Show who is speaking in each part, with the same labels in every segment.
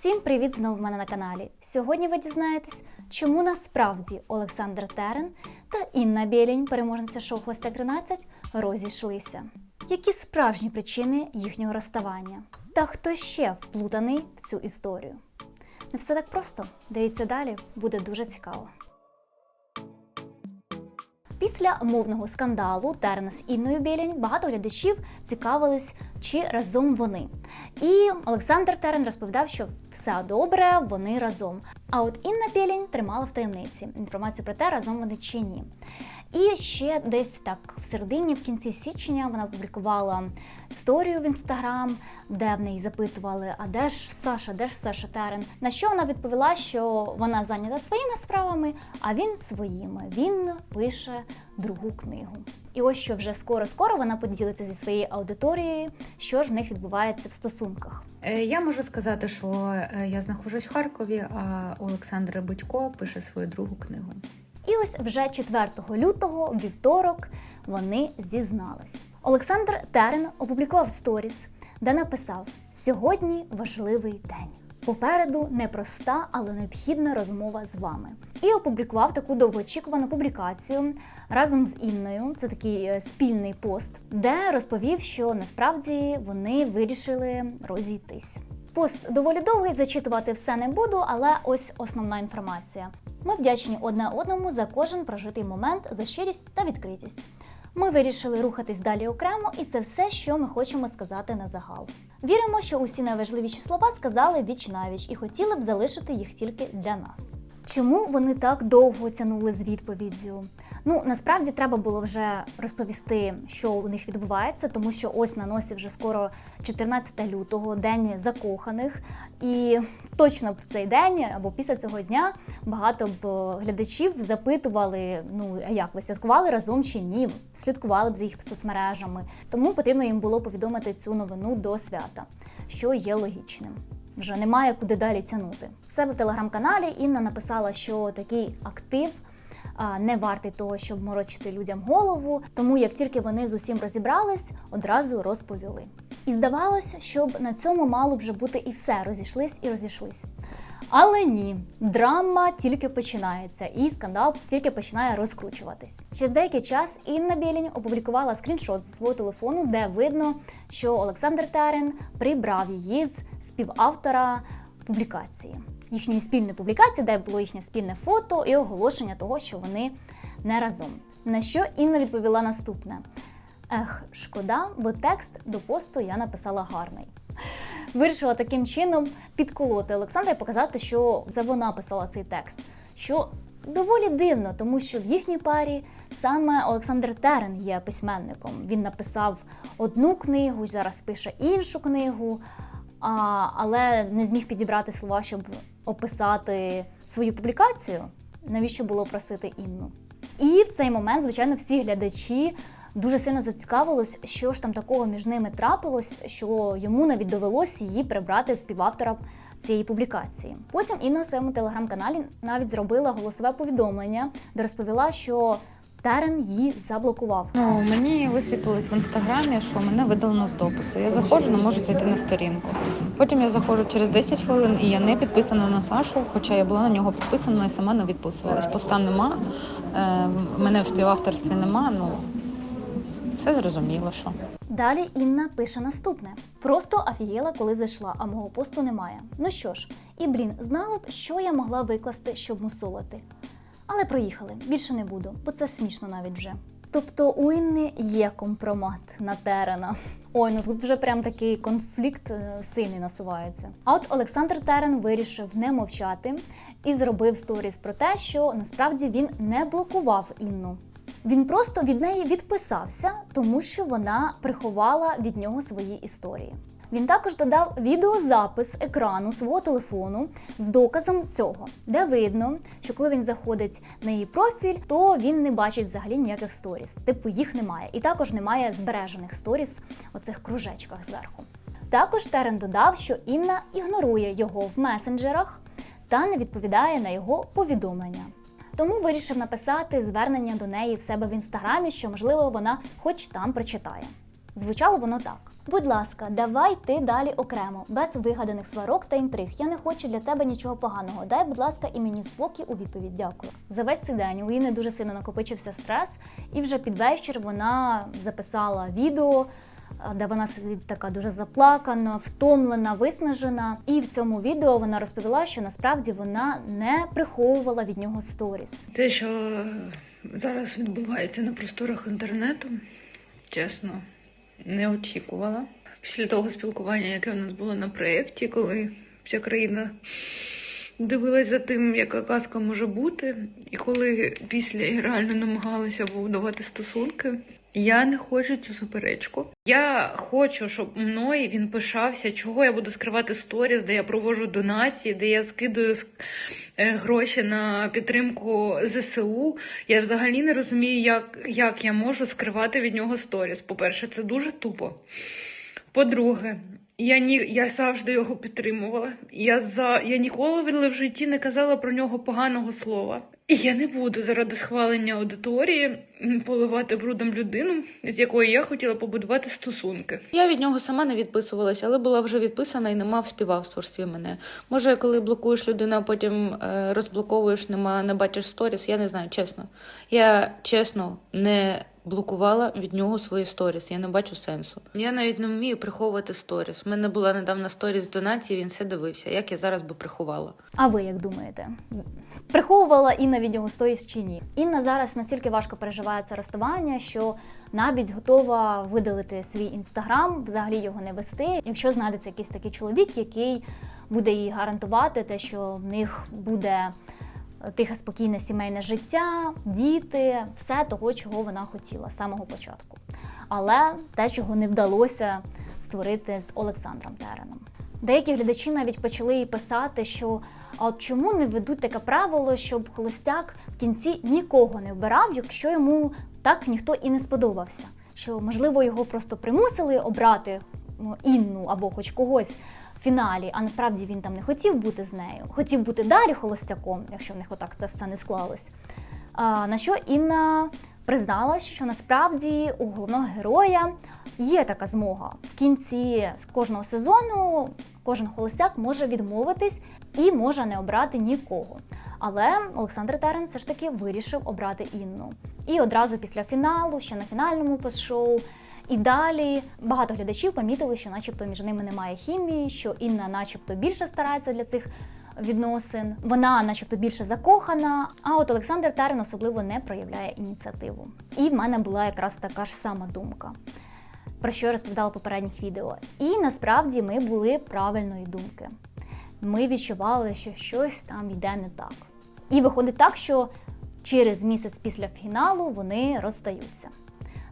Speaker 1: Всім привіт знову в мене на каналі. Сьогодні ви дізнаєтесь, чому насправді Олександр Терен та Інна Білінь, переможниця шоу Холостяк 13, розійшлися. Які справжні причини їхнього розставання? Та хто ще вплутаний в цю історію? Не все так просто. Дивіться далі, буде дуже цікаво. Після мовного скандалу Терен з Інною Білінь багато глядачів цікавились, чи разом вони. І Олександр Терен розповідав, що все добре, вони разом. А от Інна Білінь тримала в таємниці інформацію про те, разом вони чи ні. І ще десь так в середині, в кінці січня, вона опублікувала історію в інстаграм, де в неї запитували, а де ж Саша, де ж Саша Терен? На що вона відповіла, що вона зайнята своїми справами, а він своїми. Він пише другу книгу. І ось що вже скоро-скоро вона поділиться зі своєю аудиторією, що ж в них відбувається в стосунках.
Speaker 2: Е, Я можу сказати, що е, я знаходжусь в Харкові, а Олександр Будько пише свою другу книгу.
Speaker 1: І ось вже 4 лютого, вівторок, вони зізнались. Олександр Терен опублікував сторіс, де написав: Сьогодні важливий день. Попереду непроста, але необхідна розмова з вами. І опублікував таку довгоочікувану публікацію разом з Інною. Це такий е, спільний пост, де розповів, що насправді вони вирішили розійтись. Пост доволі довгий, зачитувати все не буду, але ось основна інформація. Ми вдячні одне одному за кожен прожитий момент, за щирість та відкритість. Ми вирішили рухатись далі окремо, і це все, що ми хочемо сказати на загал. Віримо, що усі найважливіші слова сказали віч навіч і хотіли б залишити їх тільки для нас. Чому вони так довго тянули з відповіддю? Ну насправді треба було вже розповісти, що у них відбувається, тому що ось на носі вже скоро 14 лютого, день закоханих, і точно в цей день або після цього дня багато б глядачів запитували: ну як ви святкували разом чи ні? Слідкували б за їх соцмережами. Тому потрібно їм було повідомити цю новину до свята, що є логічним. Вже немає куди далі тягнути. В себе в телеграм-каналі Інна написала, що такий актив не вартий того, щоб морочити людям голову. Тому як тільки вони з усім розібрались, одразу розповіли. І здавалось, щоб на цьому мало б вже бути і все, розійшлись і розійшлись. Але ні, драма тільки починається, і скандал тільки починає розкручуватись. Через деякий час Інна Білінь опублікувала скріншот зі свого телефону, де видно, що Олександр Терен прибрав її з співавтора публікації, їхньої спільної публікації, де було їхнє спільне фото і оголошення того, що вони не разом. На що Інна відповіла наступне: Ех, шкода, бо текст до посту я написала гарний. Вирішила таким чином підколоти Олександра і показати, що це вона писала цей текст. Що доволі дивно, тому що в їхній парі саме Олександр Терен є письменником. Він написав одну книгу, зараз пише іншу книгу, а, але не зміг підібрати слова, щоб описати свою публікацію. Навіщо було просити Інну? І в цей момент, звичайно, всі глядачі дуже сильно зацікавилось, що ж там такого між ними трапилось, що йому навіть довелось її прибрати співавтора цієї публікації. Потім Інна на своєму телеграм-каналі навіть зробила голосове повідомлення, де розповіла, що Терен її заблокував.
Speaker 2: Ну мені висвітлилось в інстаграмі, що мене видалено з допису. Я заходжу, не можу зайти на сторінку. Потім я заходжу через 10 хвилин, і я не підписана на Сашу, хоча я була на нього підписана і сама не відписувалась. Поста нема, е, мене в співавторстві нема. Ну все зрозуміло, що.
Speaker 1: Далі Інна пише наступне: просто афієла, коли зайшла, а мого посту немає. Ну що ж, і блін, знала б, що я могла викласти, щоб мусолити. Але проїхали, більше не буду, бо це смішно навіть вже. Тобто у Інни є компромат на Терена. Ой, ну тут вже прям такий конфлікт е, сильний насувається. А от Олександр Терен вирішив не мовчати і зробив сторіс про те, що насправді він не блокував Інну. Він просто від неї відписався, тому що вона приховала від нього свої історії. Він також додав відеозапис екрану свого телефону з доказом цього, де видно, що коли він заходить на її профіль, то він не бачить взагалі ніяких сторіс. Типу їх немає. І також немає збережених сторіс оцих кружечках зверху. Також Терен додав, що Інна ігнорує його в месенджерах та не відповідає на його повідомлення. Тому вирішив написати звернення до неї в себе в інстаграмі, що можливо вона хоч там прочитає. Звучало воно так: будь ласка, давай ти далі окремо, без вигаданих сварок та інтриг. Я не хочу для тебе нічого поганого. Дай, будь ласка, і мені спокій у відповідь. Дякую. За весь цей день у Інни дуже сильно накопичився стрес, і вже під вечір вона записала відео. Де вона сидить така дуже заплакана, втомлена, виснажена. І в цьому відео вона розповіла, що насправді вона не приховувала від нього сторіс.
Speaker 2: Те, що зараз відбувається на просторах інтернету, чесно, не очікувала. Після того спілкування, яке у нас було на проєкті, коли вся країна дивилась за тим, яка казка може бути, і коли після реально намагалася побудувати стосунки. Я не хочу цю суперечку. Я хочу, щоб мною він пишався, чого я буду скривати сторіс, де я проводжу донації, де я скидаю е, гроші на підтримку ЗСУ. Я взагалі не розумію, як, як я можу скривати від нього сторіс. По-перше, це дуже тупо. По-друге, я ні, я завжди його підтримувала. Я за я ніколи в житті не казала про нього поганого слова. І я не буду заради схвалення аудиторії поливати брудом людину, з якою я хотіла побудувати стосунки. Я від нього сама не відписувалася, але була вже відписана і нема в співавторстві мене. Може, коли блокуєш людину, а потім е, розблоковуєш, нема, не бачиш сторіс, я не знаю, чесно. Я чесно не блокувала від нього свої сторіс. Я не бачу сенсу. Я навіть не вмію приховувати сторіс. У мене була недавно сторіс донації, він все дивився. Як я зараз би приховала?
Speaker 1: А ви як думаєте? Приховувала Інна від нього сторіс чи ні? Інна зараз настільки важко переживає це розставання, що навіть готова видалити свій інстаграм, взагалі його не вести, якщо знайдеться якийсь такий чоловік, який буде їй гарантувати те, що в них буде тихе, спокійне сімейне життя, діти, все того, чого вона хотіла з самого початку. Але те, чого не вдалося створити з Олександром Тереном. Деякі глядачі навіть почали їй писати, що а от чому не ведуть таке правило, щоб холостяк в кінці нікого не вбирав, якщо йому так ніхто і не сподобався. Що можливо його просто примусили обрати ну, Інну або хоч когось фіналі, а насправді він там не хотів бути з нею, хотів бути далі холостяком, якщо в них отак це все не склалось. А, на що Інна призналась, що насправді у головного героя є така змога. В кінці кожного сезону кожен холостяк може відмовитись і може не обрати нікого. Але Олександр Терен все ж таки вирішив обрати Інну. І одразу після фіналу, ще на фінальному пост-шоу, і далі багато глядачів помітили, що, начебто, між ними немає хімії, що Інна, начебто, більше старається для цих відносин. Вона, начебто, більше закохана. А от Олександр Терен особливо не проявляє ініціативу. І в мене була якраз така ж сама думка. Про що я розповідала в попередніх відео. І насправді ми були правильної думки. Ми відчували, що щось там йде не так. І виходить так, що через місяць після фіналу вони розстаються.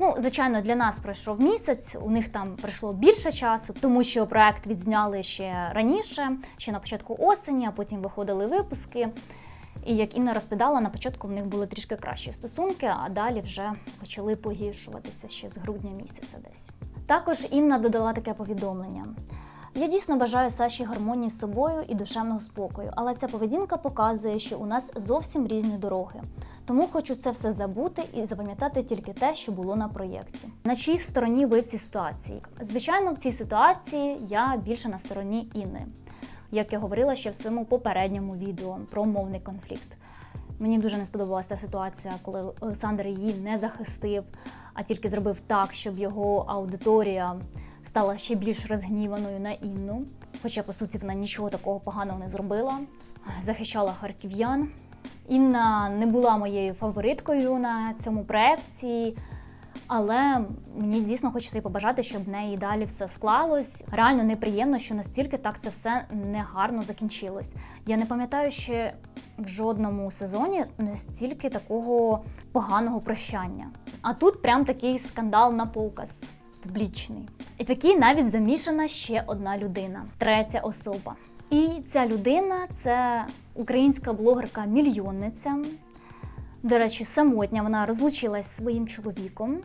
Speaker 1: Ну, звичайно, для нас пройшов місяць, у них там пройшло більше часу, тому що проект відзняли ще раніше, ще на початку осені, а потім виходили випуски. І як Інна розповідала, на початку в них були трішки кращі стосунки, а далі вже почали погіршуватися ще з грудня місяця десь. Також Інна додала таке повідомлення. Я дійсно бажаю Саші гармонії з собою і душевного спокою, але ця поведінка показує, що у нас зовсім різні дороги. Тому хочу це все забути і запам'ятати тільки те, що було на проєкті. На чиїй стороні ви в цій ситуації? Звичайно, в цій ситуації я більше на стороні Інни, як я говорила ще в своєму попередньому відео про мовний конфлікт. Мені дуже не сподобалася ситуація, коли Олександр її не захистив, а тільки зробив так, щоб його аудиторія стала ще більш розгніваною на Інну. Хоча, по суті, вона нічого такого поганого не зробила, захищала харків'ян. Інна не була моєю фавориткою на цьому проєкті, але мені дійсно хочеться побажати, щоб в неї далі все склалось. Реально неприємно, що настільки так це все негарно закінчилось. Я не пам'ятаю ще в жодному сезоні настільки такого поганого прощання. А тут прям такий скандал на показ. Публічний. І такий навіть замішана ще одна людина, третя особа. І ця людина це українська блогерка-мільйонниця. До речі, самотня вона розлучилась зі своїм чоловіком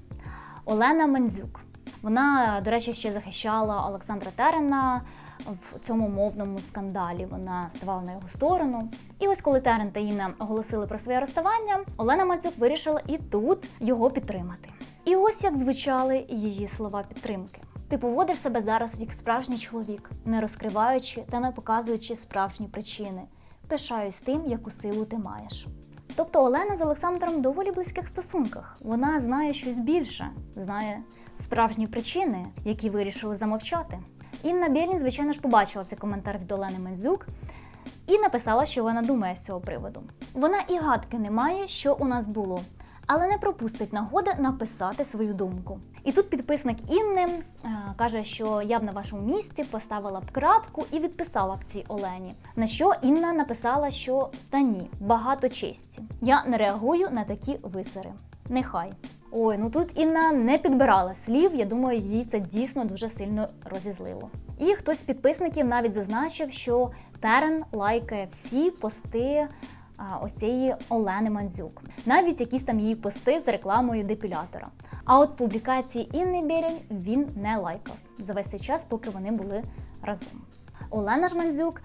Speaker 1: Олена Мандзюк. Вона, до речі, ще захищала Олександра Терена в цьому мовному скандалі. Вона ставала на його сторону. І ось коли Терен та Інна оголосили про своє розставання, Олена Мандзюк вирішила і тут його підтримати. І ось як звучали її слова підтримки. Ти поводиш себе зараз як справжній чоловік, не розкриваючи та не показуючи справжні причини. Пишаюсь тим, яку силу ти маєш. Тобто Олена з Олександром доволі близьких стосунках. Вона знає щось більше, знає справжні причини, які вирішили замовчати. Інна Бєлін, звичайно ж, побачила цей коментар від Олени Мендзюк і написала, що вона думає з цього приводу. Вона і гадки не має, що у нас було, але не пропустить нагоди написати свою думку. І тут підписник Інни е, каже, що я б на вашому місці поставила б крапку і відписала б цій Олені. На що Інна написала, що та ні, багато честі. Я не реагую на такі висери. Нехай. Ой, ну тут Інна не підбирала слів. Я думаю, їй це дійсно дуже сильно розізлило. І хтось з підписників навіть зазначив, що Терен лайкає всі пости ось цієї Олени Мандзюк, навіть якісь там її пости з рекламою депілятора. А от публікації Інни Бірінь він не лайкав за весь цей час, поки вони були разом. Олена ж Мандзюк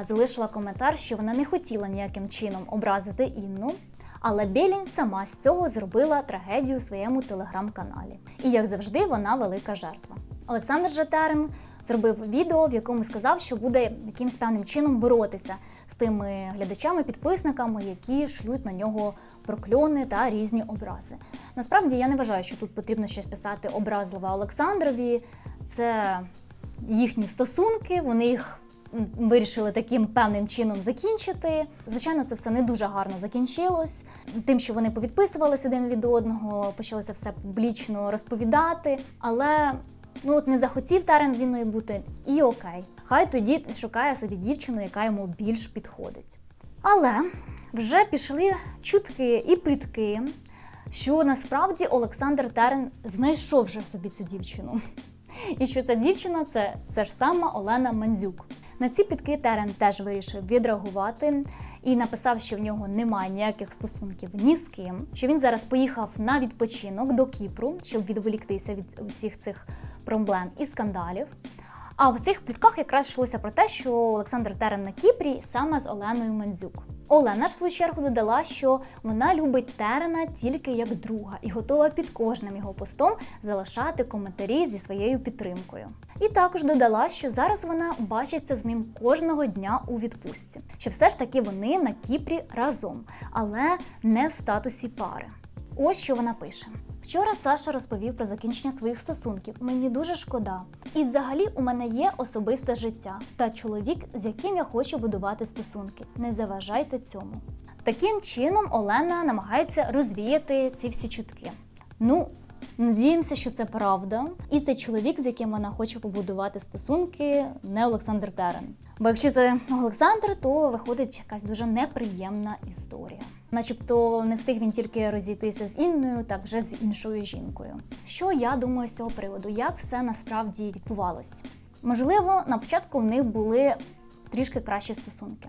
Speaker 1: залишила коментар, що вона не хотіла ніяким чином образити Інну. Але Білінь сама з цього зробила трагедію у своєму телеграм-каналі. І як завжди, вона велика жертва. Олександр Жатерин зробив відео, в якому сказав, що буде якимсь певним чином боротися з тими глядачами, підписниками, які шлють на нього прокльони та різні образи. Насправді я не вважаю, що тут потрібно щось писати образливе Олександрові. Це їхні стосунки, вони їх вирішили таким певним чином закінчити. Звичайно, це все не дуже гарно закінчилось. Тим, що вони повідписувались один від одного, почали це все публічно розповідати. Але ну от не захотів Тарен зі мною бути, і окей. Хай тоді шукає собі дівчину, яка йому більш підходить. Але вже пішли чутки і плітки, що насправді Олександр Терен знайшов вже собі цю дівчину. І що ця дівчина це, це ж сама Олена Мандзюк. На ці підки Терен теж вирішив відреагувати і написав, що в нього немає ніяких стосунків ні з ким, що він зараз поїхав на відпочинок до Кіпру, щоб відволіктися від усіх цих проблем і скандалів. А в цих плітках якраз йшлося про те, що Олександр Терен на Кіпрі саме з Оленою Мандзюк. Олена ж в свою чергу додала, що вона любить Терена тільки як друга і готова під кожним його постом залишати коментарі зі своєю підтримкою. І також додала, що зараз вона бачиться з ним кожного дня у відпустці, що все ж таки вони на Кіпрі разом, але не в статусі пари. Ось що вона пише. Вчора Саша розповів про закінчення своїх стосунків. Мені дуже шкода. І взагалі у мене є особисте життя та чоловік, з яким я хочу будувати стосунки. Не заважайте цьому. Таким чином Олена намагається розвіяти ці всі чутки. Ну, надіємося, що це правда. І це чоловік, з яким вона хоче побудувати стосунки, не Олександр Терен. Бо якщо це Олександр, то виходить якась дуже неприємна історія. Начебто не встиг він тільки розійтися з Інною, так вже з іншою жінкою. Що я думаю з цього приводу? Як все насправді відбувалось? Можливо, на початку в них були трішки кращі стосунки.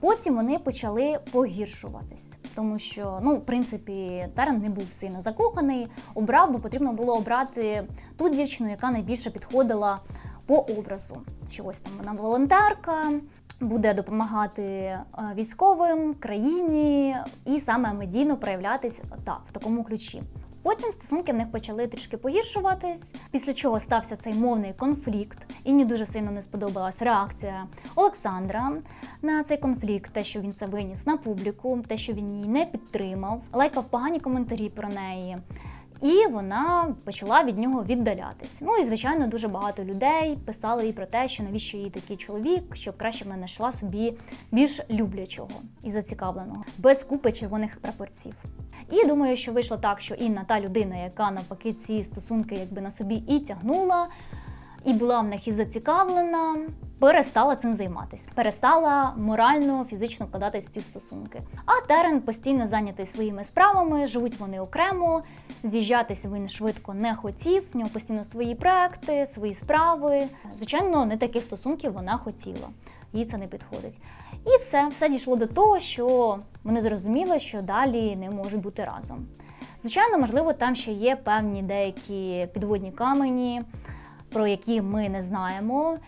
Speaker 1: Потім вони почали погіршуватись, тому що, ну, в принципі, Терен не був сильно закоханий, обрав, бо потрібно було обрати ту дівчину, яка найбільше підходила по образу. Що ось там вона волонтерка, буде допомагати е, військовим, країні і саме медійно проявлятись так, в такому ключі. Потім стосунки в них почали трішки погіршуватись, після чого стався цей мовний конфлікт. Інні дуже сильно не сподобалась реакція Олександра на цей конфлікт, те, що він це виніс на публіку, те, що він її не підтримав, лайкав погані коментарі про неї. І вона почала від нього віддалятись. Ну і звичайно, дуже багато людей писали їй про те, що навіщо їй такий чоловік, щоб краще вона знайшла собі більш люблячого і зацікавленого, без купи червоних прапорців. І думаю, що вийшло так, що Інна та людина, яка навпаки ці стосунки якби на собі і тягнула, і була в них і зацікавлена, перестала цим займатися, перестала морально, фізично вкладатись в ці стосунки. А Терен постійно зайнятий своїми справами, живуть вони окремо, з'їжджатися він швидко не хотів. В нього постійно свої проекти, свої справи. Звичайно, не такі стосунки вона хотіла. Їй це не підходить. І все, все дійшло до того, що вони зрозуміли, що далі не можуть бути разом. Звичайно, можливо, там ще є певні деякі підводні камені, про які ми не знаємо.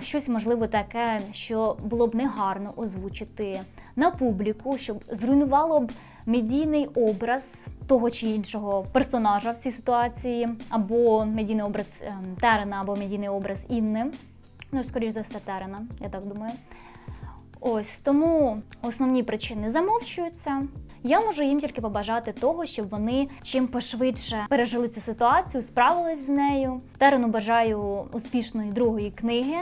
Speaker 1: щось можливо таке, що було б негарно озвучити на публіку, щоб зруйнувало б медійний образ того чи іншого персонажа в цій ситуації, або медійний образ ем, Терена, або медійний образ Інни. Ну, скоріш за все, Терена, я так думаю. Ось тому основні причини замовчуються. Я можу їм тільки побажати того, щоб вони чим пошвидше пережили цю ситуацію, справились з нею. Терену бажаю успішної другої книги.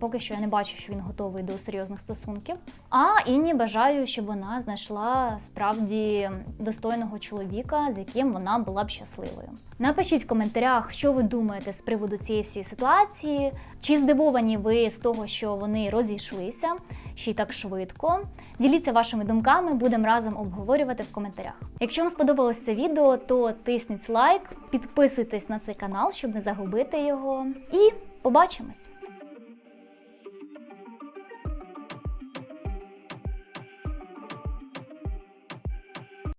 Speaker 1: Поки що я не бачу, що він готовий до серйозних стосунків. А Інні бажаю, щоб вона знайшла справді достойного чоловіка, з яким вона була б щасливою. Напишіть в коментарях, що ви думаєте з приводу цієї всієї ситуації. Чи здивовані ви з того, що вони розійшлися ще й так швидко? Діліться вашими думками, будемо разом обговорювати в коментарях. Якщо вам сподобалось це відео, то тисніть лайк, підписуйтесь на цей канал, щоб не загубити його. І побачимось!